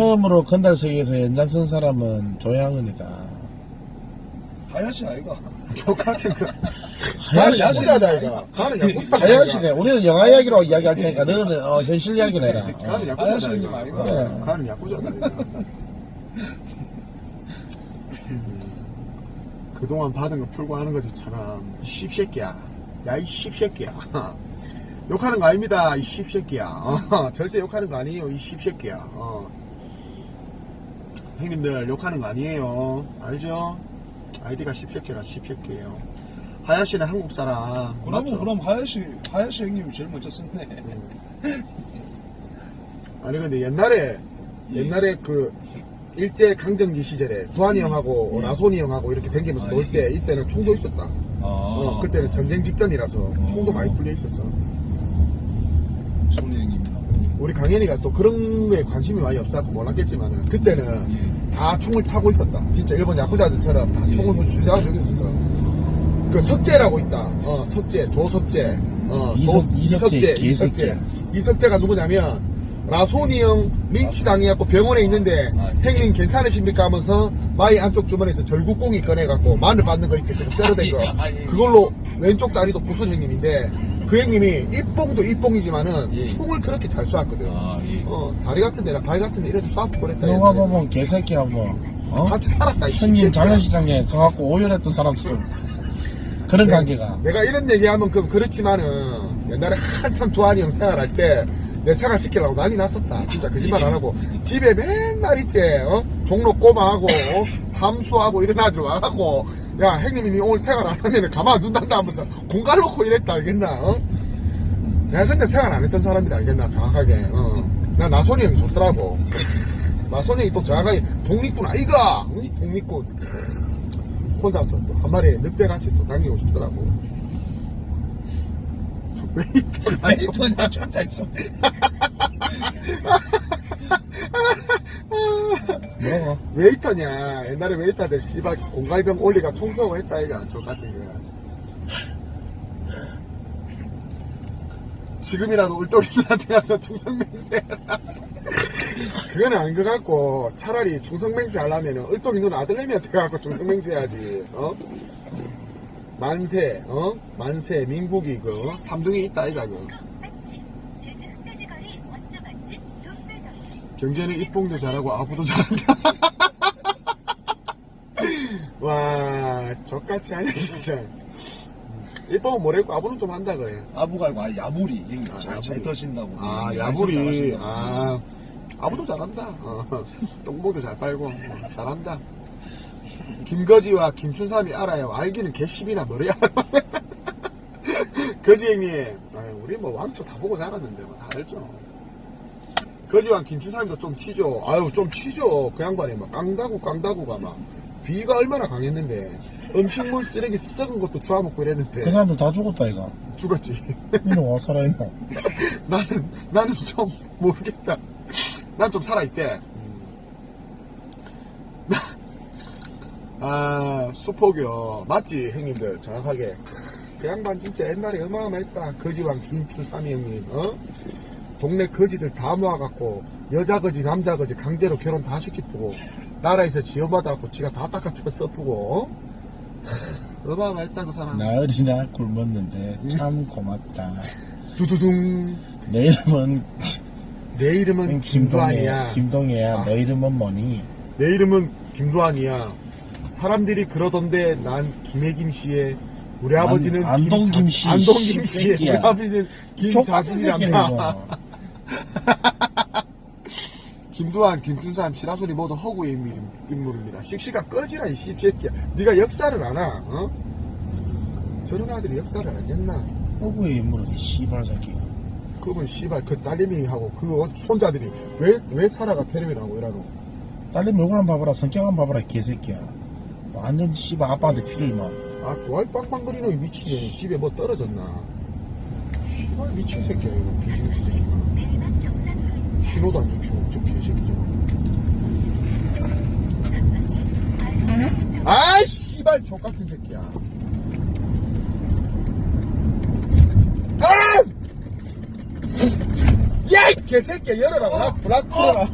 처음으로 건달세계에서 연장 쓴 사람은 조양은이다. 하야시 아이가. 똑같은 거. 하야시. 나는 야구자다, 이거. 나는. 하야시네. 우리는 영화 이야기로 이야기할 테니까 너는 어, 현실 이야기를 해라. 어. 나는 야구자다, 하야시. 형님 아이가. 그래. 가는 야구자다, 이거. 그동안 받은 거 풀고 하는 것처럼 씹새끼야 야 이 씹새끼야 욕하는 거 아닙니다 이 씹새끼야 어, 절대 욕하는 거 아니에요 이 씹새끼야 어. 형님들 욕하는 거 아니에요 알죠? 아이디가 씹새끼라 씹새끼예요 하야시는 한국 사람 그러면 맞죠? 그럼 하야시 하야시 형님이 제일 먼저 썼네. 아니 근데 옛날에 예. 옛날에 그 일제 강점기 시절에 두한이 형하고 라손이 형하고 이렇게 댕기면서 아, 놀때 이때는 총도 있었다. 아. 어, 그때는 전쟁 직전이라서 총도 많이 풀려 있었어. 우리 강현이가 또 그런 거에 관심이 많이 없어갖고 몰랐겠지만은 그때는 예. 다 총을 차고 있었다. 진짜 일본 야쿠자들처럼 다 예. 총을 주장하고 여기 있었어. 그 석재라고 있다. 어, 석재, 조석재, 어, 이석- 조- 이석재, 이석재. 이석재. 이석재가 누구냐면 라손이 형 린치 당해갖고 병원에 있는데 아, 예. 형님 괜찮으십니까 하면서 마이 안쪽 주머니에서 절구꽁이 꺼내갖고 마늘 받는 거 있지 그거 썰어댄 거 아, 예. 그걸로 왼쪽 다리도 부순 형님인데 그 형님이 입봉도 입봉이지만은 예. 총을 그렇게 잘 쏘았거든 아 예. 어, 다리 같은 데나 발 같은 데 이래도 쏴고 그랬다 옛날에. 보면 개새끼하고 어? 같이 살았다 이 형님 새끼야. 장례식장에 가갖고 오열했던 사람처럼 그런 관계가 내가 이런 얘기하면 그 그렇지만은 옛날에 한참 두한이 형 생활할 때 내 생활 시키려고 난리 났었다. 진짜 거짓말 안 하고 집에 맨날 있지. 어? 종로 꼬마하고 어? 삼수하고 이런 아들 와갖고 야 형님이 니 오늘 생활 안 하면은 가만둔단다 하면서 공갈 놓고 이랬다 알겠나? 어? 내가 근데 생활 안 했던 사람이다 알겠나 정확하게. 어. 나 나선이 형이 좋더라고. 나선이 형이 또 정확하게 독립군 아이가 응? 독립군 혼자서 또 한 마리 늑대같이 또 당기고 싶더라고. 또 나중에 있어. 뭐라고? 웨이터냐 옛날에 웨이터들 씨발 공갈병 올리가 총쏘고 했다 이가 저 같은 거 지금이라도 울돌이들한테 가서 충성맹세 해라 그건 아닌 것 같고 차라리 충성맹세 하려면 울돌이 누나 아들내미한테 가갖고 충성맹세 해야지 어? 만세 어? 만세 민국이 그 삼둥이 있다 이가 그 경제는 입봉도 잘하고 아부도 잘한다. 와, 저같이 하네, 진짜. 입봉은 뭐랬고, 아부는 좀 한다, 그래. 아부가 아니고 아, 야부리 아, 잘, 야부리. 잘 터신다고. 아, 야부리. 아, 아부도 잘한다. 어, 똥보도 잘 빨고, 어, 잘한다. 김거지와 김춘삼이 알아요. 알기는 개십이나 뭐래야. 거지 형님, 아유, 우리 뭐 왕초 다 보고 자랐는데, 뭐 다 알죠. 거지왕 김춘삼도 좀 치죠. 아유, 좀 치죠. 그 양반이 막 깡다구, 깡다구가 막. 비가 얼마나 강했는데. 음식물 쓰레기 썩은 것도 주워먹고 이랬는데. 그 사람들 다 죽었다 이거 죽었지. 이놈 와 살아있노 나는, 나는 좀 모르겠다. 난 좀 살아있대. 아, 수포교. 맞지, 형님들. 정확하게. 그 양반 진짜 옛날에 어마어마했다. 거지왕 김춘삼이 형님, 어? 동네 거지들 다 모아갖고, 여자 거지, 남자 거지, 강제로 결혼 다 시키고, 나라에서 지원받아갖고, 지가 다 닦아쳐 써프고, 어? 하, 어마어마했다, 그 사람. 나으리나 굶었는데 참 고맙다 두두둥. 내 이름은 내 이름은 김도환이야. 김동해야 아. 너 이름은 뭐니? 내 이름은 김도환이야. 사람들이 그러던데 난 김혜김 씨의 우리 안- 아버지는 안동김 김자- 씨, 안동 김 씨의 새끼야. 우리 아버지는 김자진이란다. 김도환, 김준삼, 시라소리 모두 허구의 인물, 인물입니다. 씩씩아 꺼지라 이 씹새끼야. 네가 역사를 아나? 어? 저런 아들이 역사를 알겠나? 허구의 인물은 이 씨발 새끼야 그러면 씨발 그 딸내미하고 그 손자들이 왜 왜 살아가 텔레비전 하고 이러노? 딸내 얼굴 한번 봐봐라 성격 한번 봐봐라 개새끼야 완전 씨발 아빠한테 피를 막 아, 도와이 빵빵거리는 이 미친년이 집에 뭐 떨어졌나? 씨발 미친 새끼야, 이거. 비즈니스 새끼가. 신호도 안 찍히고, 저 개새끼 저거. 아이, 씨발, 족 같은 새끼야. 아! 야, 이 개새끼야, 열어라. 나, 나 풀어라.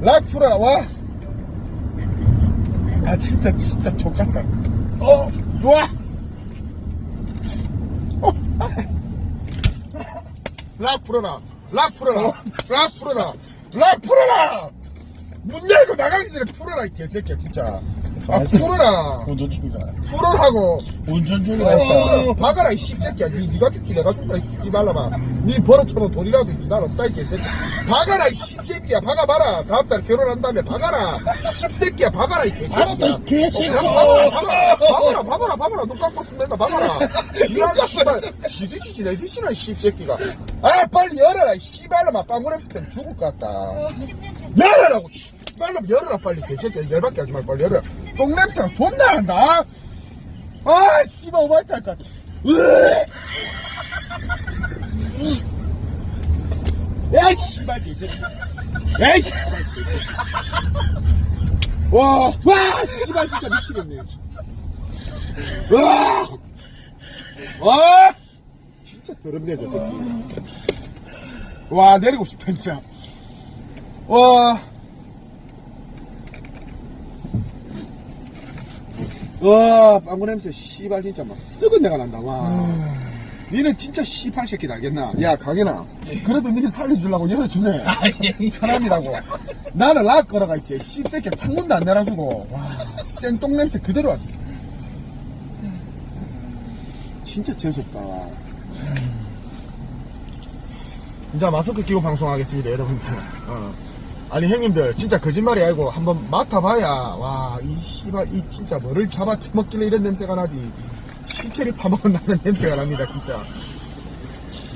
락 풀어라 와. 아 진짜 진짜 족같다. 어, 와. 어. 락 풀어라. 락 풀어라. 락 풀어라. 락 풀어라. 문 열고 나가기 전에 풀어라 이 개새끼야 진짜. 아. 풀어라. 운전 중이다. 풀어라고. 운전 중이라 했다. 어, 박아라 이 씹새끼야. 니 니가 특히 내가 준다 이, 이 말라마 니 버릇처럼 돈이라도 있지 난 없다 이 개새끼야. 박아라 이 씹새끼야. 박아봐라. 다음 달 결혼한 다음에 박아라. 씹새끼야 박아라 이 개새끼야. 알았다, 이 개새끼야. 야, 박아라 박아라 박아라 박아라 박아라. 눈 감고 된다 박아라. 지랄 씨발. 지드시지 내 뒤지나 이 씹새끼가. 아 빨리 열어라 이 씨발라마 빵구냄새 때문에 죽을 것 같다. 열어라고 씨 발라마 열어라 빨리 개새끼야 열받게 하지 말고 빨리 열어라 똥냄새가 존나 난다 아, 씨발, 오바이트 할것 같아. 야, 이 씨발, 개새끼. 야, 이 씨발, 개새끼. 와, 와, 씨발, 진짜 미치겠네. 와, 와, 진짜 더럽네, 저 새끼. 와, 내리고 싶다, 진짜. 와. 와, 빵구 냄새, 씨발, 진짜 막 썩은 내가 난다, 와. 니는 진짜 씨발 새끼다, 알겠나? 야, 강현아. 그래도 니는 살려주려고 열어주네. 사람이라고. 나는 락 걸어가 있지. 씹새끼 창문도 안 열어주고. 와, 센똥 냄새 그대로 왔네. 진짜 재수없다, 와. 이제 마스크 끼고 방송하겠습니다, 여러분들. 어. 아니 형님들 진짜 거짓말이 아니고 한번 맡아봐야. 와 이 씨발 이 진짜 뭐를 잡아 처먹길래 이런 냄새가 나지? 시체를 파먹은 나는 냄새가 납니다 진짜.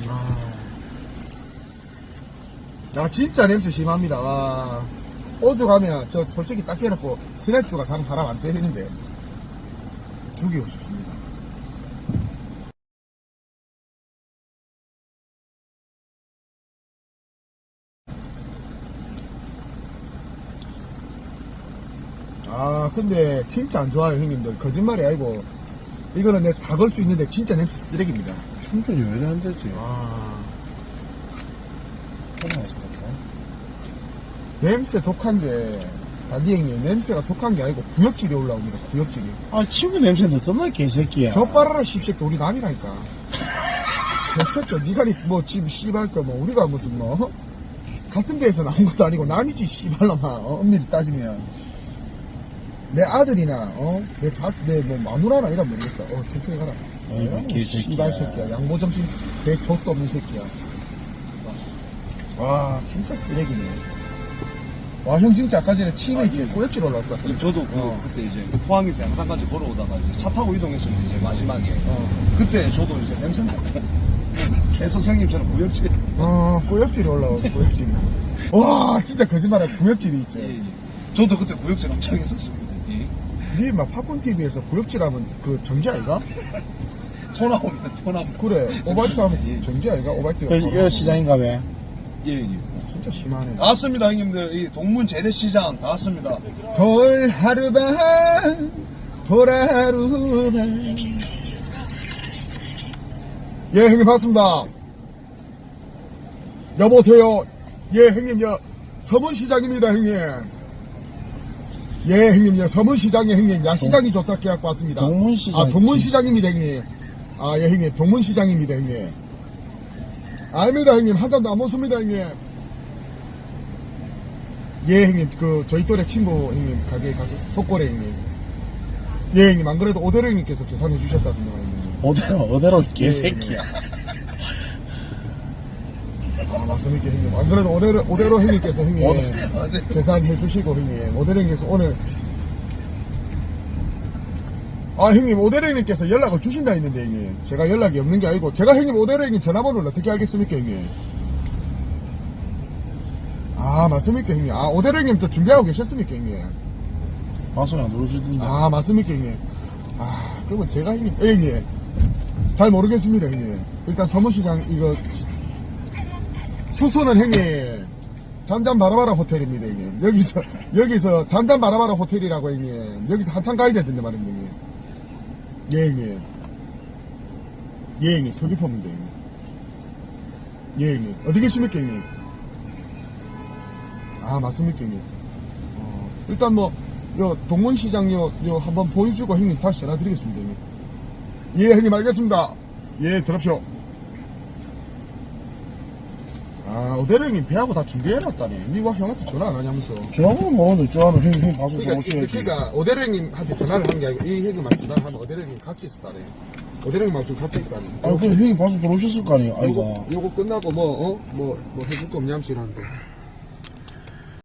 아, 아 진짜 냄새 심합니다. 와. 호주 가면 저 솔직히 딱 해놓고 스냅주가 사람 사람 안 때리는데. 죽이고 싶습니다 아 근데 진짜 안 좋아요 형님들. 거짓말이 아니고. 이거는 내가 다 걸 수 있는데 진짜 냄새 쓰레기입니다. 충전이 왜 이래 안 되지? 아. 편하게 생각해. 냄새 독한 게 단디 형님 냄새가 독한 게 아니고 구역질이 올라옵니다 구역질이. 아, 친구 냄새인데 떠나, 개새끼야. 저 빨아라 씹새끼. 우리 남이라니까. 개새끼야 니가 니- 뭐 지금 씨발 거뭐 우리가 무슨 뭐 같은 배에서 나온 것도 아니고 남이지 씨발놈아. 어? 엄밀히 따지면 내 아들이나 어내자내뭐 마누라나 이런 모르겠다 어 천천히 가라 아이고, 어, 개새끼야. 씨발 새끼야 양보 정신 개 젖도 없는 새끼야 와 진짜 쓰레기네 와 형 진짜 아까 전에 치매 있지 꼬역질 올라올 것 같아 저도 그, 어. 그때 이제 포항에서 양산까지 걸어오다가 이제 차 타고 이동했었는데 이제 마지막에 어. 그때 저도 이제 냄새 나고 계속 형님처럼 무역지 어, 꼬역질이 올라오고, 꼬역질이. 와, 진짜 거짓말해. 구역질이 예, 있지. 예. 저도 그때 구역질 엄청 했었습니다. 예. 니막 팝콘TV에서 구역질하면 그 정지 아이가? 토 나오면 토 나오면 그래, 오바이트 하면 예. 정지 아이가? 오바이트가. 그, 여 시장인가 왜? 예, 예. 진짜 심하네. 다 왔습니다 형님들 이 동문 재래시장 다 왔습니다 돌 하루반, 돌하루반. 예, 형님, 반갑습니다. 여보세요. 예, 형님, 여, 서문시장입니다, 형님. 예, 형님, 여, 서문시장에 형님, 야시장이 좋다 해갖고 왔습니다. 동문시장 아, 동문시장입니다, 형님. 아, 예, 형님, 동문시장입니다, 형님. 아닙니다, 형님. 한 잔도 안 먹습니다, 형님. 예, 형님, 그, 저희 또래 친구, 형님, 가게에 가서, 속골에, 형님. 예, 형님, 안 그래도 오대로 형님께서 계산해 주셨다던데, 형님. 어디로, 어디로, 개새끼야. 아, 맞습니까, 형님. 안 그래도 오대로, 오대로 형님께서, 형님. 계산해 주시고, 형님. 오대로 형님께서 오늘. 아, 형님, 오대로 형님께서 연락을 주신다 했는데, 형님. 제가 연락이 없는 게 아니고, 제가 형님, 오대로 형님 전화번호를 어떻게 알겠습니까, 형님? 아, 맞습니까, 형님? 아, 오대로 형님 또 준비하고 계셨습니까, 형님? 방송에 안 들어주던데. 아, 맞습니까, 형님? 아, 그러면 제가 형님, 예, 형님. 잘 모르겠습니다, 형님. 일단 서문시장, 이거, 숙소는 형님, 잔잔 바라바라 호텔입니다, 형님. 여기서, 여기서 잔잔 바라바라 호텔이라고, 형님. 여기서 한참 가야 되던데 말입니다, 형님. 예, 형님. 예, 형님. 서귀포입니다, 형님. 예, 형님. 어디 계십니까, 형님? 아, 아 맞습니까 형님 어, 일단 뭐 요 동문시장 요, 요 한번 보여주고 형님 다시 전화 드리겠습니다 형님 예 형님 알겠습니다 예 들읍시오 아 오대령 형님 배하고 다 준비해놨다니. 니와 형한테 전화 안 하냐면서. 저하고는 모르는데 저하는 형님 형님 방송 그러니까, 들어오셔야지. 그러니까 오대령 형님한테 전화를 한 게 아니고 이 형님한테 전화를 하면 오대령 형님 같이 있었다네. 오대령 형님하고 좀 같이 있다네 아니 그 형님 방송 들어오셨을 거 아니에요? 아이가. 요거, 요거 끝나고 뭐, 어? 뭐, 뭐 해줄 거 없냐면서 이러는데.